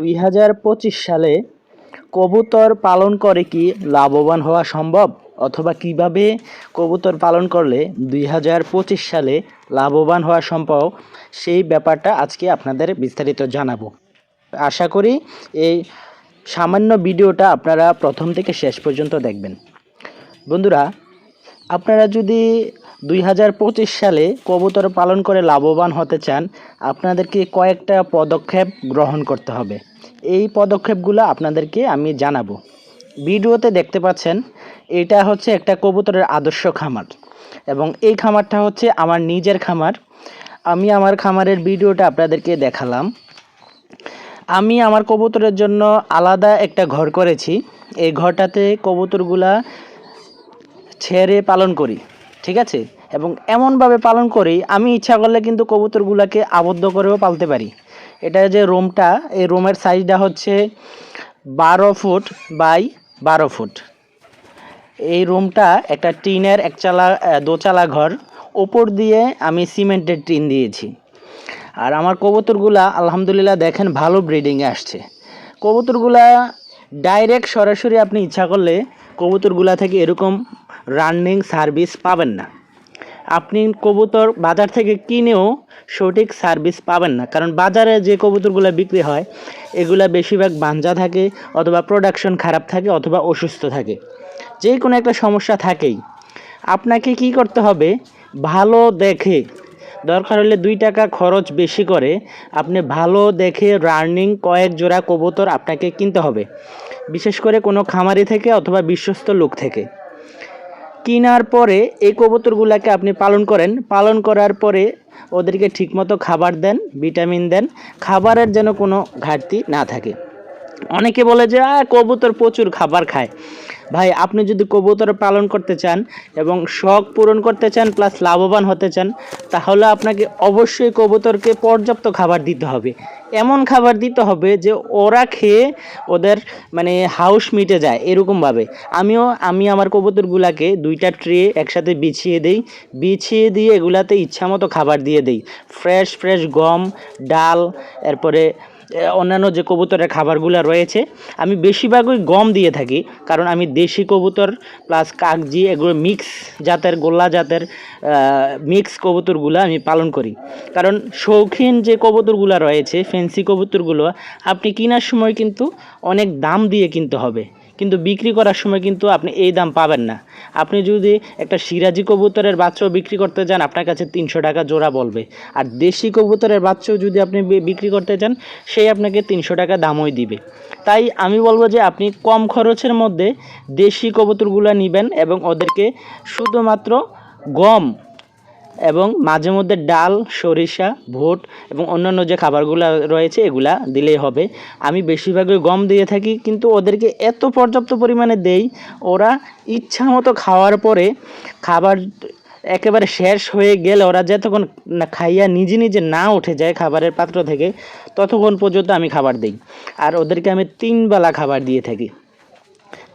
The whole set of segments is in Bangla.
দুই হাজার পঁচিশ সালে কবুতর পালন করে কি লাভবান হওয়া সম্ভব? অথবা কীভাবে কবুতর পালন করলে দুই হাজার পঁচিশ সালে লাভবান হওয়া সম্ভব? সেই ব্যাপারটা আজকে আপনাদের বিস্তারিত জানাব। আশা করি এই সামান্য ভিডিওটা আপনারা প্রথম থেকে শেষ পর্যন্ত দেখবেন। বন্ধুরা, আপনারা যদি দুই হাজার পঁচিশ সালে কবুতর পালন করে লাভবান হতে চান, আপনাদেরকে কয়েকটা পদক্ষেপ গ্রহণ করতে হবে। এই পদক্ষেপগুলো আপনাদেরকে আমি জানাব। ভিডিওতে দেখতে পাচ্ছেন, এটা হচ্ছে একটা কবুতরের আদর্শ খামার এবং এই খামারটা হচ্ছে আমার নিজের খামার। আমি আমার খামারের ভিডিওটা আপনাদেরকে দেখালাম। আমি আমার কবুতরের জন্য আলাদা একটা ঘর করেছি। এই ঘরটাতে কবুতরগুলা ছেড়ে পালন করি। ঠিক আছে? এবং এমনভাবে পালন করি আমি ইচ্ছা করলে কিন্তু কবুতরগুলোকে আবদ্ধ করেও পালতে পারি। এটা যে রুমটা, এই রুমের সাইজটা হচ্ছে বারো ফুট বাই বারো ফুট। এই রুমটা একটা টিনের একচালা দোচালা ঘর। ওপর দিয়ে আমি সিমেন্টের টিন দিয়েছি। আর আমার কবুতরগুলা আলহামদুলিল্লাহ দেখেন ভালো ব্রিডিংয়ে আসছে। কবুতরগুলা ডাইরেক্ট সরাসরি আপনি ইচ্ছা করলে কবুতরগুলা থেকে এরকম রানিং সার্ভিস পাবেন না। আপনি কবুতর বাজার থেকে কিনেও সঠিক সার্ভিস পাবেন না। কারণ বাজারে যে কবুতরগুলো বিক্রি হয়, এগুলা বেশিরভাগ বাঞ্জা থাকে অথবা প্রোডাকশন খারাপ থাকে অথবা অসুস্থ থাকে। যে কোনো একটা সমস্যা থাকেই। আপনাকে কি করতে হবে? ভালো দেখে। দরকার হলে দুই টাকা খরচ বেশি করে আপনি ভালো দেখে রানিং কয়েক জোড়া কবুতর আপনাকে কিনতে হবে। বিশেষ করে কোনো খামারি থেকে অথবা বিশ্বস্ত লোক থেকে। কেনার পরে এই কবুতরগুলোকে আপনি পালন করেন। পালন করার পরে ওদেরকে ঠিকমতো খাবার দেন, ভিটামিন দেন, খাবারের যেন কোনো ঘাটতি না থাকে। অনেকে বলে যে কবুতর প্রচুর খাবার খায়। ভাই, আপনি যদি কবুতর পালন করতে চান এবং শখ পূরণ করতে চান প্লাস লাভবান হতে চান, তাহলে আপনাকে অবশ্যই কবুতরকে পর্যাপ্ত খাবার দিতে হবে। এমন খাবার দিতে হবে যে ওরা খেয়ে ওদের মানে হাউস মিটে যায় এরকমভাবে। আমিও, আমি আমার কবুতরগুলাকে দুইটা ট্রে একসাথে বিছিয়ে দেই, বিছিয়ে দিয়ে এগুলাতে ইচ্ছা মতো খাবার দিয়ে দেই। ফ্রেশ ফ্রেশ গম, ডাল, এরপরে অন্যান্য যে কবুতরের খাবারগুলো রয়েছে, আমি বেশিরভাগই গম দিয়ে থাকি, কারণ আমি দেশি কবুতর প্লাস কাগজি, এগুলো মিক্স জাতের, গোল্লা জাতের মিক্স কবুতরগুলো আমি পালন করি। কারণ শৌখিন যে কবুতরগুলো রয়েছে ফেন্সি কবুতরগুলো, আপনি কেনার সময় কিন্তু অনেক দাম দিয়ে কিনতে হবে। কিন্তু বিক্রি করার সময় কিন্তু আপনি এই দাম পাবেন না। আপনি যদি একটা সিরাজি কবুতরের বাচ্চাও বিক্রি করতে যান, আপনার কাছে তিনশো টাকা জোড়া বলবে। আর দেশি কবুতরের বাচ্চাও যদি আপনি বিক্রি করতে চান সেই আপনাকে তিনশো টাকা দামই দিবে। তাই আমি বলব যে আপনি কম খরচের মধ্যে দেশি কবুতরগুলো নেবেন এবং ওদেরকে শুধুমাত্র গম এবং মাঝে মধ্যে ডাল, সরিষা, ভোট এবং অন্যান্য যে খাবারগুলো রয়েছে, এগুলা দিলেই হবে। আমি বেশিরভাগই গম দিয়ে থাকি, কিন্তু ওদেরকে এত পর্যাপ্ত পরিমাণে দেই, ওরা ইচ্ছা মতো খাওয়ার পরে খাবার একেবারে শেষ হয়ে গেলে ওরা যতক্ষণ খাইয়া নিজে নিজে না উঠে যায় খাবারের পাত্র থেকে, ততক্ষণ পর্যন্ত আমি খাবার দিই। আর ওদেরকে আমি তিন বেলা খাবার দিয়ে থাকি।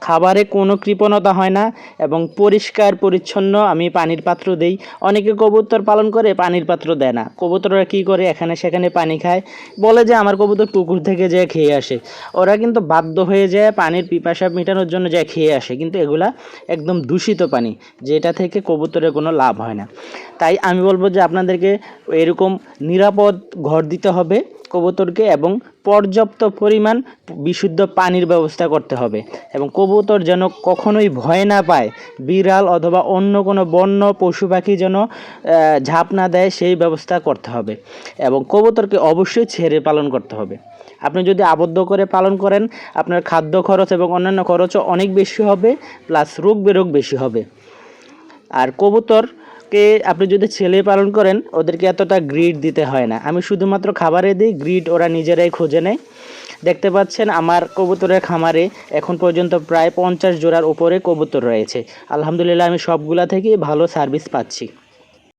খাবারে কোনো কৃপণতা হয় না এবং পরিষ্কার, পরিচ্ছন্ন আমি পানির পাত্র দেই। অনেকে কবুতর পালন করে, পানির পাত্র দেয় না। কবুতররা কী করে? এখানে সেখানে পানি খায়। বলে যে, আমার কবুতর পুকুর থেকে যে খেয়ে আসে। ওরা কিন্তু বাধ্য হয়ে যায় পানির পিপাসা মেটানোর জন্য যায় খেয়ে আসে। কিন্তু এগুলা একদম দূষিত পানি, যেটা থেকে কবুতরের কোনো লাভ হয় না। তাই আমি বলব যে, আপনাদেরকে এরকম নিরাপদ ঘর দিতে হবে। কবুতরকে এবং পর্যাপ্ত পরিমাণ বিশুদ্ধ পানির ব্যবস্থা করতে হবে। এবং কবুতর যেন কখনোই ভয় না পায়, বিড়াল অথবা অন্য কোনো বন্য পশু পাখি যেন ঝাঁপ না দেয়, সেই ব্যবস্থা করতে হবে। এবং কবুতরকে অবশ্যই ছেড়ে পালন করতে হবে। আপনি যদি আবদ্ধ করে পালন করেন, আপনার খাদ্য খরচ এবং অন্যান্য খরচও অনেক বেশি হবে, প্লাস রোগ বেরোগ বেশি হবে। আর কবুতরকে আপনি যদি ছেলে পালন করেন, ওদেরকে এতটা গ্রিড দিতে হয় না। আমি শুধুমাত্র খাবারে দিই গ্রিড ওরা নিজেরাই খুঁজে নেয়। দেখতে পাচ্ছেন আমার কবুতরের খামারে এখন পর্যন্ত প্রায় পঞ্চাশ জোড়ার উপরে কবুতর রয়েছে। আলহামদুলিল্লাহ, আমি সবগুলা থেকেই ভালো সার্ভিস পাচ্ছি।